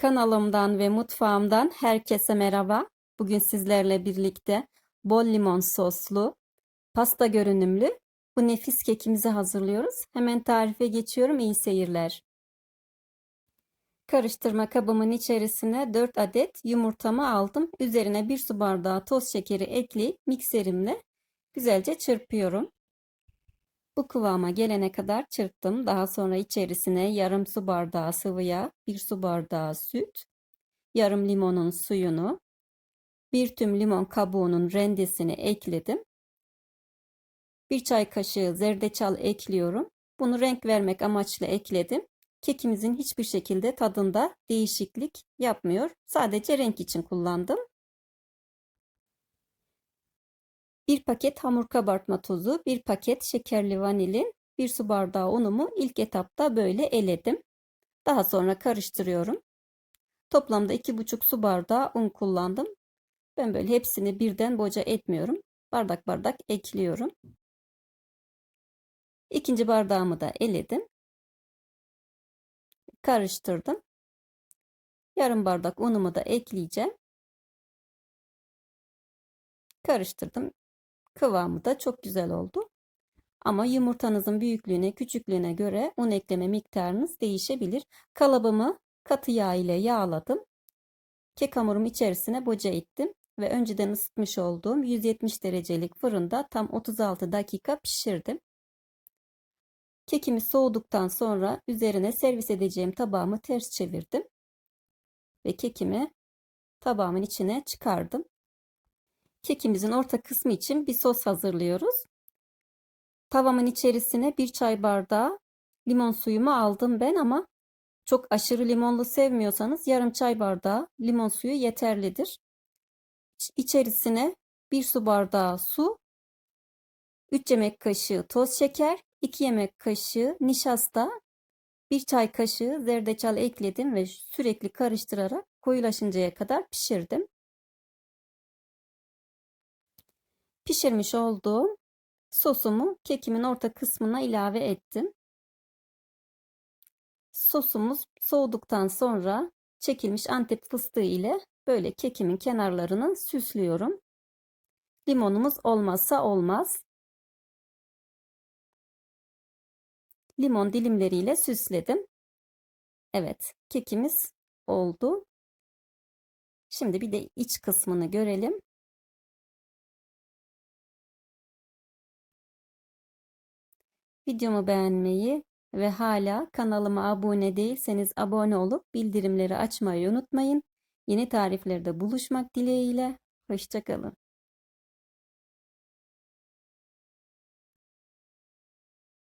Kanalımdan ve mutfağımdan herkese merhaba. Bugün sizlerle birlikte bol limon soslu, pasta görünümlü bu nefis kekimizi hazırlıyoruz. Hemen tarife geçiyorum. İyi seyirler. Karıştırma kabımın içerisine 4 adet yumurtamı aldım. Üzerine 1 su bardağı toz şekeri ekleyip mikserimle güzelce çırpıyorum. Bu kıvama gelene kadar çırptım. Daha sonra içerisine yarım su bardağı sıvı yağ, bir su bardağı süt, yarım limonun suyunu, bir tüm limon kabuğunun rendesini ekledim. Bir çay kaşığı zerdeçal ekliyorum. Bunu renk vermek amaçlı ekledim. Kekimizin hiçbir şekilde tadında değişiklik yapmıyor. Sadece renk için kullandım. Bir paket hamur kabartma tozu, bir paket şekerli vanilin, bir su bardağı unumu ilk etapta böyle eledim. Daha sonra karıştırıyorum. Toplamda iki buçuk su bardağı un kullandım. Ben böyle hepsini birden boca etmiyorum. Bardak bardak ekliyorum. İkinci bardağımı da eledim. Karıştırdım. Yarım bardak unumu da ekleyeceğim. Karıştırdım. Kıvamı da çok güzel oldu. Ama yumurtanızın büyüklüğüne, küçüklüğüne göre un ekleme miktarınız değişebilir. Kalıbımı katı yağ ile yağladım. Kek hamurum içerisine boca ettim ve önceden ısıtmış olduğum 170 derecelik fırında tam 36 dakika pişirdim. Kekimiz soğuduktan sonra üzerine servis edeceğim tabağımı ters çevirdim ve kekimi tabağımın içine çıkardım. Kekimizin orta kısmı için bir sos hazırlıyoruz. Tavamın içerisine bir çay bardağı limon suyumu aldım ben ama çok aşırı limonlu sevmiyorsanız yarım çay bardağı limon suyu yeterlidir. İçerisine bir su bardağı su, 3 yemek kaşığı toz şeker, 2 yemek kaşığı nişasta, 1 çay kaşığı zerdeçal ekledim ve sürekli karıştırarak koyulaşıncaya kadar pişirdim. Pişirmiş olduğum sosumu kekimin orta kısmına ilave ettim. Sosumuz soğuduktan sonra çekilmiş antep fıstığı ile böyle kekimin kenarlarını süslüyorum. Limonumuz olmazsa olmaz. Limon dilimleriyle süsledim. Evet, kekimiz oldu. Şimdi bir de iç kısmını görelim. Videomu beğenmeyi ve hala kanalıma abone değilseniz abone olup bildirimleri açmayı unutmayın. Yeni tariflerde buluşmak dileğiyle. Hoşçakalın.